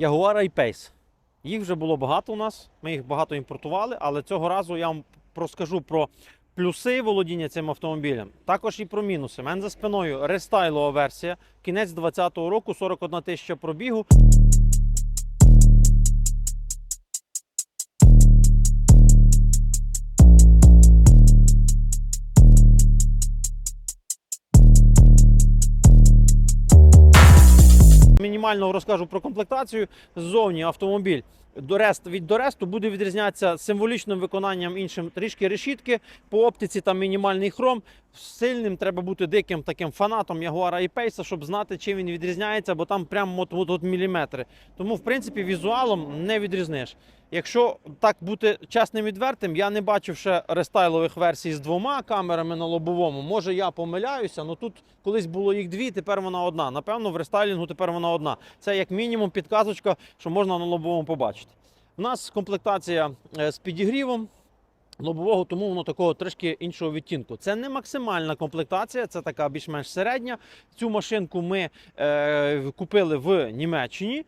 Jaguar I-Pace. Їх вже було багато у нас, ми їх багато імпортували, але цього разу я вам розкажу про плюси володіння цим автомобілем, також і про мінуси. Мен за спиною рестайлова версія, кінець 2020 року, 41 тисяча пробігу. Мінімально розкажу про комплектацію. Ззовні автомобіль Дорест від Доресту буде відрізнятися символічним виконанням іншим трішки решітки. По оптиці там мінімальний хром. Сильним треба бути диким таким фанатом Ягуара і Пейса, щоб знати, чим він відрізняється, бо там прямо от, от, от міліметри. Тому, в принципі, візуалом не відрізниш. Якщо так бути чесним відвертим, я не бачив ще рестайлових версій з двома камерами на лобовому. Може я помиляюся, але тут колись було їх дві, тепер вона одна. Напевно, в рестайлінгу тепер вона одна. Це як мінімум підказочка, що можна на лобовому побачити. У нас комплектація е, з підігрівом лобового, тому воно такого трішки іншого відтінку. Це не максимальна комплектація, це така більш-менш середня. Цю машинку ми е, купили в Німеччині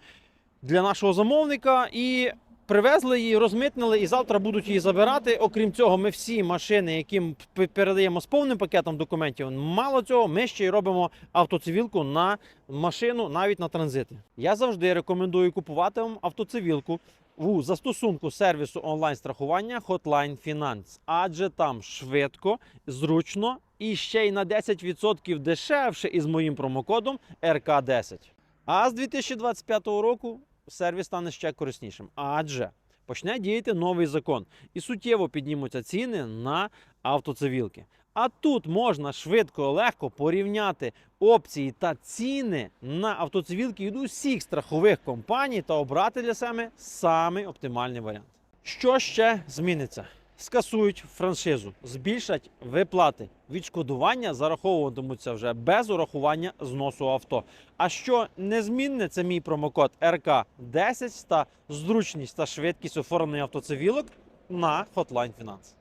для нашого замовника і привезли її, розмитнили і завтра будуть її забирати. Окрім цього, ми всі машини, п- передаємо з повним пакетом документів, мало цього, ми ще й робимо автоцивілку на машину, навіть на транзити. Я завжди рекомендую купувати вам автоцивілку у застосунку сервісу онлайн-страхування Hotline Finance, адже там швидко, зручно і ще й на 10% дешевше із моїм промокодом РК10. А з 2025 року сервіс стане ще кориснішим, адже почне діяти новий закон і суттєво піднімуться ціни на автоцивілки. А тут можна швидко, легко порівняти опції та ціни на автоцивілки від усіх страхових компаній та обрати для себе самий оптимальний варіант. Що ще зміниться? Скасують франшизу, збільшать виплати. Відшкодування зараховуватимуться вже без урахування зносу авто. А що незмінне, це мій промокод РК10 та зручність та швидкість оформлення автоцивілок на Hotline Finance.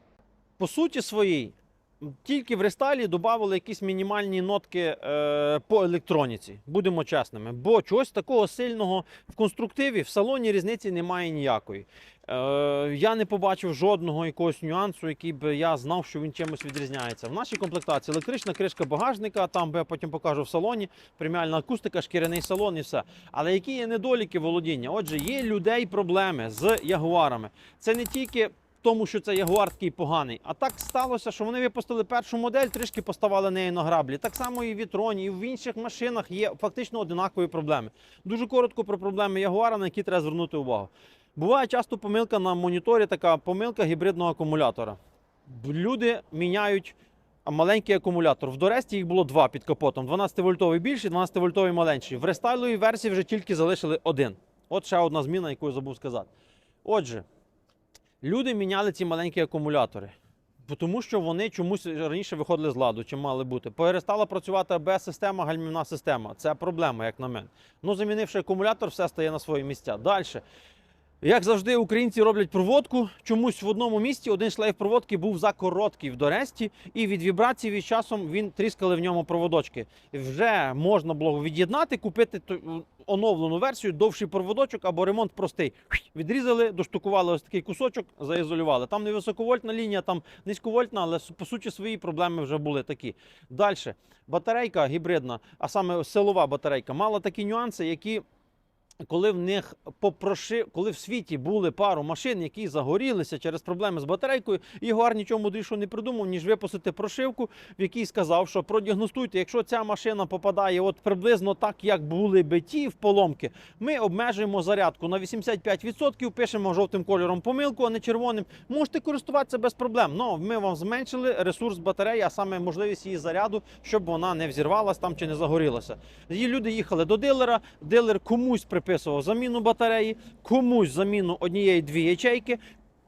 По суті своїй, тільки в рестайлі додали якісь мінімальні нотки е, по електроніці. Будемо чесними. Бо чогось такого сильного в конструктиві в салоні різниці немає ніякої. Е, я не побачив жодного якогось нюансу, який би я знав, що він чимось відрізняється. В нашій комплектації електрична кришка багажника, там би я потім покажу в салоні, преміальна акустика, шкіряний салон і все. Але які є недоліки володіння? Отже, є людей проблеми з ягуарами. Це не тільки тому, що це ягуар такий поганий. А так сталося, що вони випустили першу модель, трішки поставили неї на граблі. Так само і в Вітроні, і в інших машинах є фактично одинакові проблеми. Дуже коротко про проблеми ягуара, на які треба звернути увагу. Буває часто помилка на моніторі, така помилка гібридного акумулятора. Люди міняють маленький акумулятор. В Доресті їх було два під капотом: 12-вольтовий більший, 12-вольтовий маленький. В рестайловій версії вже тільки залишили один. От ще одна зміна, яку я забув сказати. Отже, люди міняли ці маленькі акумулятори. Тому що вони чомусь раніше виходили з ладу, чим мали бути. Перестала працювати АБС-система, гальмівна система. Це проблема, як на мене. Ну, замінивши акумулятор, все стає на свої місця. Далі. Як завжди, українці роблять проводку. Чомусь в одному місці один шлейф проводки був закороткий в Доресті, і від вібрації від часом він тріскали в ньому проводочки. Вже можна було від'єднати, купити оновлену версію, довший проводочок або ремонт простий. Відрізали, доштукували ось такий кусочок, заізолювали. Там не високовольтна лінія, там низьковольтна, але по суті свої проблеми вже були такі. Далі батарейка гібридна, а саме силова батарейка, мала такі нюанси, які коли в них попроши, коли в світі були пару машин, які загорілися через проблеми з батарейкою, Ігор нічого мудрішого не придумав, ніж випустити прошивку, в якій сказав, що продіагностуйте, якщо ця машина попадає от приблизно так, як були би ті в поломки, ми обмежуємо зарядку на 85%, пишемо жовтим кольором помилку, а не червоним. Можете користуватися без проблем. Но ми вам зменшили ресурс батареї, а саме можливість її заряду, щоб вона не взірвалась там чи не загорілася. Її люди їхали до дилера, дилер комусь приписував заміну батареї, комусь заміну однієї-дві ячейки.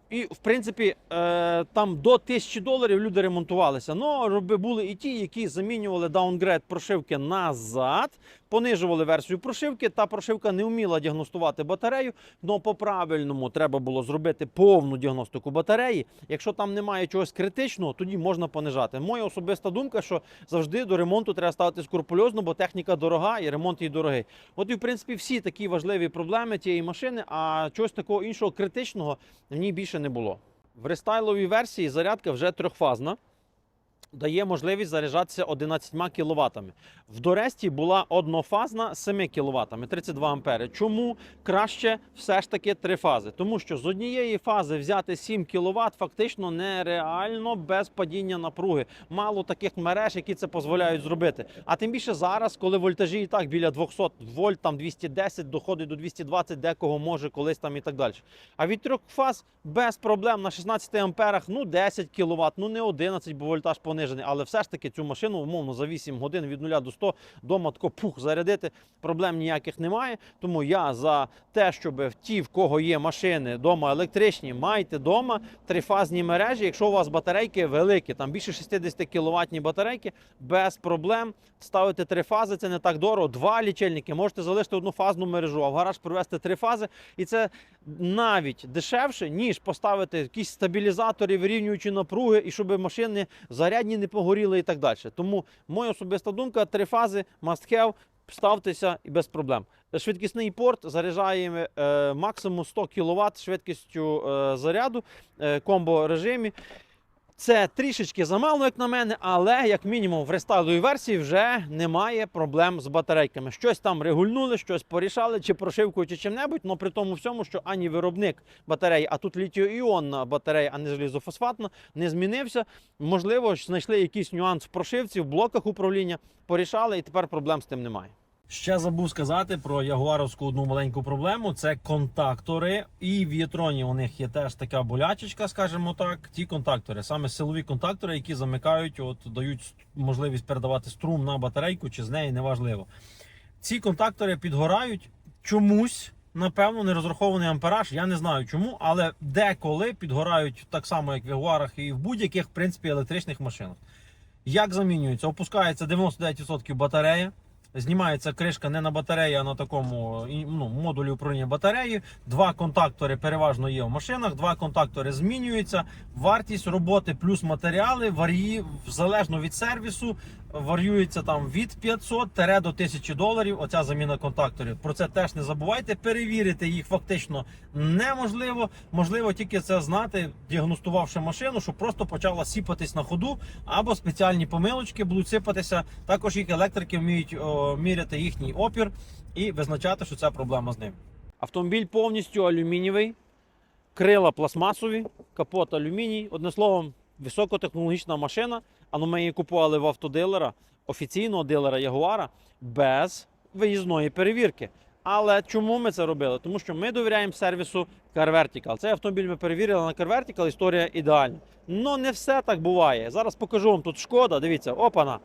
І, в принципі, е, там до 1000 доларів люди ремонтувалися. Ну, роби були і ті, які замінювали даунгрейд прошивки назад, понижували версію прошивки. Та прошивка не вміла діагностувати батарею. але по правильному треба було зробити повну діагностику батареї. Якщо там немає чогось критичного, тоді можна понижати. Моя особиста думка, що завжди до ремонту треба ставити скрупульозно, бо техніка дорога і ремонт її дорогий. От і в принципі всі такі важливі проблеми тієї машини, а чогось такого іншого критичного в ній більше не було. В рестайловій версії зарядка вже трьохфазна. Дає можливість заряджатися 11 кВт. В Доресті була однофазна 7 кВт, 32 ампери. Чому краще все ж таки три фази? Тому що з однієї фази взяти 7 кВт фактично нереально без падіння напруги. Мало таких мереж, які це дозволяють зробити. А тим більше зараз, коли вольтажі і так біля 200 вольт, там 210 доходить до 220, декого може колись там і так далі. А від трьох фаз без проблем на 16 амперах, ну 10 кВт, ну не 11, бо вольтаж понижений. Але все ж таки цю машину умовно за 8 годин від 0 до 100 дома тако пух зарядити. Проблем ніяких немає. Тому я за те, щоб ті, в кого є машини дома електричні, майте дома трифазні мережі. Якщо у вас батарейки великі, там більше 60 кВт батарейки, без проблем ставити три фази. Це не так дорого. Два лічильники можете залишити однофазну мережу, а в гараж привезти три фази. І це навіть дешевше, ніж поставити якісь стабілізатори, вирівнюючі напруги, і щоб машини зарядні не погоріли і так далі. Тому моя особиста думка: три фази must have, ставтеся і без проблем. Швидкісний порт заряджає е, максимум 100 кВт швидкістю е, заряду е, комбо режимі. Це трішечки замало, як на мене, але як мінімум в рестайловій версії вже немає проблем з батарейками. Щось там регульнули, щось порішали, чи прошивкою, чи чим-небудь, але при тому всьому, що ані виробник батареї, а тут літіо-іонна батарея, а не залізофосфатна, не змінився. Можливо, знайшли якийсь нюанс в прошивці, в блоках управління, порішали, і тепер проблем з тим немає. Ще забув сказати про ягуаровську одну маленьку проблему. Це контактори. І в Єтроні у них є теж така болячечка, скажімо так. Ті контактори, саме силові контактори, які замикають, от дають можливість передавати струм на батарейку чи з неї, неважливо. Ці контактори підгорають чомусь. Напевно, не розрахований ампераж. Я не знаю чому, але деколи підгорають так само, як в ягуарах і в будь-яких в принципі електричних машинах. Як замінюється? Опускається 99% батарея. Знімається кришка не на батареї, а на такому ну, модулі управління батареї. Два контактори переважно є в машинах. Два контактори змінюються. Вартість роботи плюс матеріали варії залежно від сервісу. Варіюється там від 500 тере до 1000 доларів. Оця заміна контакторів. Про це теж не забувайте. Перевірити їх фактично неможливо. Можливо тільки це знати, діагностувавши машину, щоб просто почала сіпатись на ходу, або спеціальні помилочки будуть сипатися. Також їх електрики вміють о, міряти їхній опір і визначати, що це проблема з ним. Автомобіль повністю алюмінієвий, крила пластмасові, капот алюміній. Одним словом, високотехнологічна машина. А ну ми її купували в автодилера, офіційного дилера Ягуара, без виїзної перевірки. Але чому ми це робили? Тому що ми довіряємо сервісу Car Vertical. Цей автомобіль ми перевірили на Car Vertical, історія ідеальна. Ну не все так буває. Зараз покажу вам тут шкода. Дивіться, опана.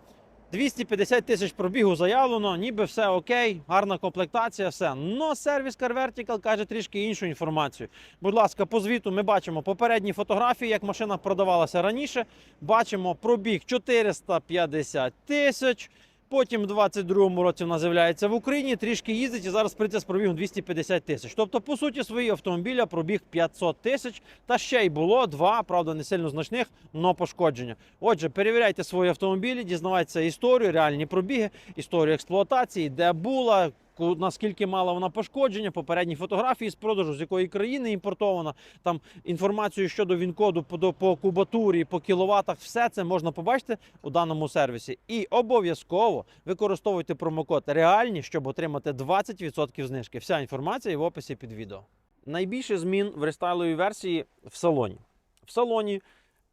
250 тисяч пробігу заявлено, ніби все окей, гарна комплектація, все. Но сервіс Car Vertical каже трішки іншу інформацію. Будь ласка, по звіту ми бачимо попередні фотографії, як машина продавалася раніше. Бачимо пробіг 450 тисяч. Потім в 22-му році вона з'являється в Україні, трішки їздить і зараз прийде з пробігом 250 тисяч. Тобто, по суті, свої автомобіля пробіг 500 тисяч. Та ще й було два, правда, не сильно значних, но пошкодження. Отже, перевіряйте свої автомобілі, дізнавайтеся історію, реальні пробіги, історію експлуатації, де була. Наскільки мала вона пошкодження, попередні фотографії з продажу, з якої країни імпортована, там інформацію щодо він-коду по, по кубатурі, по кіловатах, все це можна побачити у даному сервісі. І обов'язково використовуйте промокод реальні, щоб отримати 20% знижки. Вся інформація в описі під відео. Найбільше змін в рестайловій версії в салоні. В салоні,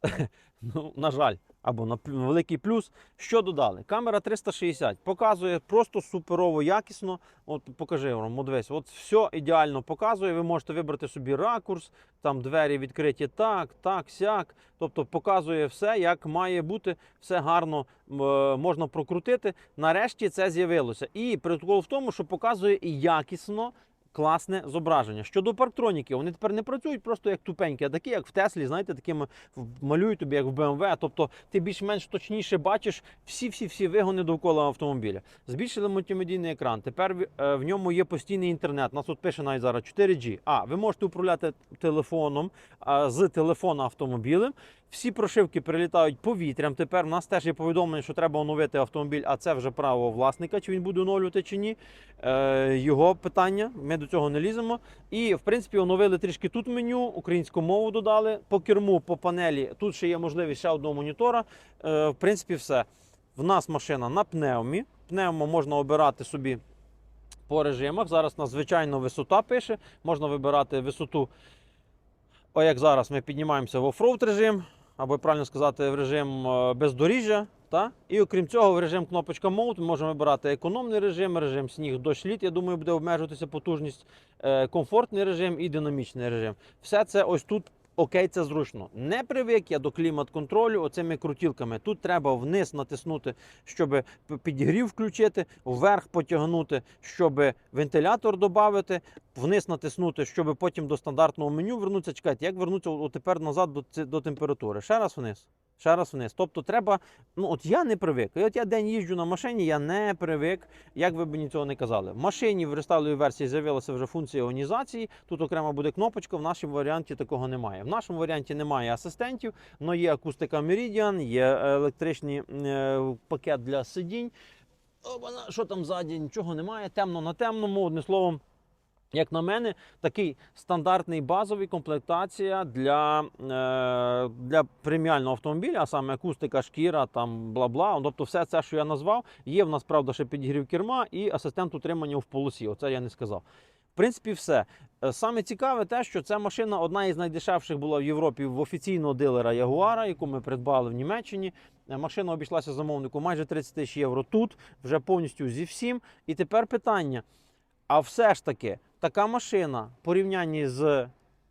ну, на жаль, або на великий плюс. Що додали? Камера 360 показує просто суперово якісно. От покажи вам, от от все ідеально показує. Ви можете вибрати собі ракурс, там двері відкриті так, так, сяк. Тобто показує все, як має бути, все гарно е, можна прокрутити. Нарешті це з'явилося. І прикол в тому, що показує і якісно. Класне зображення. Щодо парктроніки, вони тепер не працюють просто як тупенькі, а такі, як в Теслі, знаєте, такими в- малюють тобі, як в BMW. Тобто ти більш-менш точніше бачиш всі-всі-всі вигони довкола автомобіля. Збільшили мультимедійний екран. Тепер в- е, ньому є постійний інтернет. Нас тут пише навіть зараз 4G. А ви можете управляти телефоном з телефона автомобілем. Всі прошивки прилітають повітрям. Тепер у нас теж є повідомлення, що треба оновити автомобіль, а це вже право власника, чи він буде оновлювати чи ні. Е, його питання. Ми до цього не ліземо. І в принципі оновили трішки тут меню, українську мову додали. По керму, по панелі. Тут ще є можливість ще одного монітора. Е, в принципі, все. В нас машина на пневмі. Пневмо можна обирати собі по режимах. Зараз у звичайно висота пише. Можна вибирати висоту. О, як зараз ми піднімаємося в оффроуд режим, або правильно сказати, в режим е, бездоріжжя. Та? І окрім цього, в режим кнопочка Mode ми можемо вибирати економний режим, режим сніг, дощ, лід. Я думаю, буде обмежуватися потужність, е, комфортний режим і динамічний режим. Все це ось тут. Окей, це зручно. Не привик я до клімат-контролю оцими крутілками. Тут треба вниз натиснути, щоб підігрів включити, вверх потягнути, щоб вентилятор додати, вниз натиснути, щоб потім до стандартного меню вернутися. Чекайте, як вернутися тепер назад до, до температури? Ще раз вниз. Ще раз вниз. Тобто треба. Ну от я не привик. І от я день їжджу на машині, я не привик, як ви б мені цього не казали. В машині в рестайловій версії з'явилася вже функція іонізації. Тут окремо буде кнопочка. В нашому варіанті такого немає. В нашому варіанті немає асистентів, але є акустика Meridian, є електричний е, пакет для сидінь. Що там ззаді? Нічого немає. Темно на темному. Одним словом. Як на мене, такий стандартний базовий комплектація для, е, для преміального автомобіля, а саме акустика, шкіра, там бла-бла. Тобто все це, що я назвав, є в нас, правда, ще підігрів керма і асистент утримання в полосі. Оце я не сказав. В принципі, все. Е, Саме цікаве те, що ця машина одна із найдешевших була в Європі в офіційного дилера Ягуара, яку ми придбали в Німеччині. Е, Машина обійшлася замовнику майже 30 тисяч євро тут, вже повністю зі всім. І тепер питання. А все ж таки, така машина в порівнянні з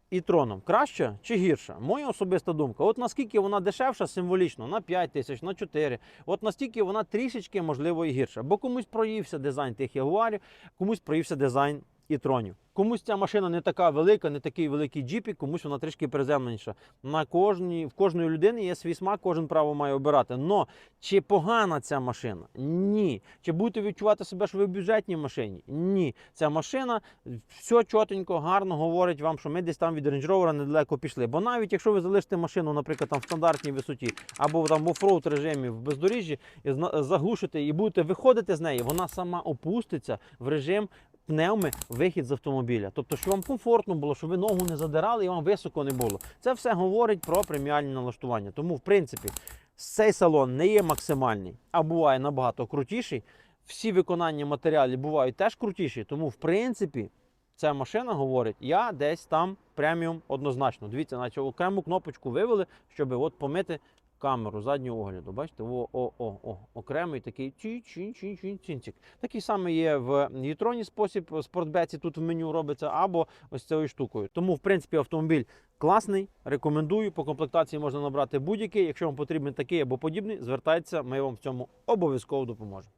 і-троном краща чи гірша? Моя особиста думка. От наскільки вона дешевша символічно, на 5 тисяч, на 4, от настільки вона трішечки, можливо, і гірша. Бо комусь проївся дизайн тих ягуарів, комусь проївся дизайн і-тронів. Комусь ця машина не така велика, не такий великий джіпік, комусь вона трішки приземленіша. На кожній, в кожної людини є свій смак, кожен право має обирати. Но чи погана ця машина? Ні. Чи будете відчувати себе, що ви в бюджетній машині? Ні. Ця машина все чотенько, гарно говорить вам, що ми десь там від Range Rover недалеко пішли. Бо навіть якщо ви залишите машину, наприклад, там в стандартній висоті, або там в оффроуд режимі в бездоріжжі, і заглушите і будете виходити з неї, вона сама опуститься в режим пневми вихід з автомобіля. Тобто, щоб вам комфортно було, щоб ви ногу не задирали і вам високо не було. Це все говорить про преміальні налаштування. Тому, в принципі, цей салон не є максимальний, а буває набагато крутіший. Всі виконання матеріалів бувають теж крутіші. Тому, в принципі, ця машина говорить, я десь там преміум однозначно. Дивіться, наче окрему кнопочку вивели, щоб от помити камеру заднього огляду. Бачите, о, о, о, о, окремий такий цінцік. Такий самий є в Єтроні спосіб спортбеці. Тут в меню робиться, або ось цією штукою. Тому, в принципі, автомобіль класний. Рекомендую. По комплектації можна набрати будь-який. Якщо вам потрібен такий або подібний, звертайтеся, ми вам в цьому обов'язково допоможемо.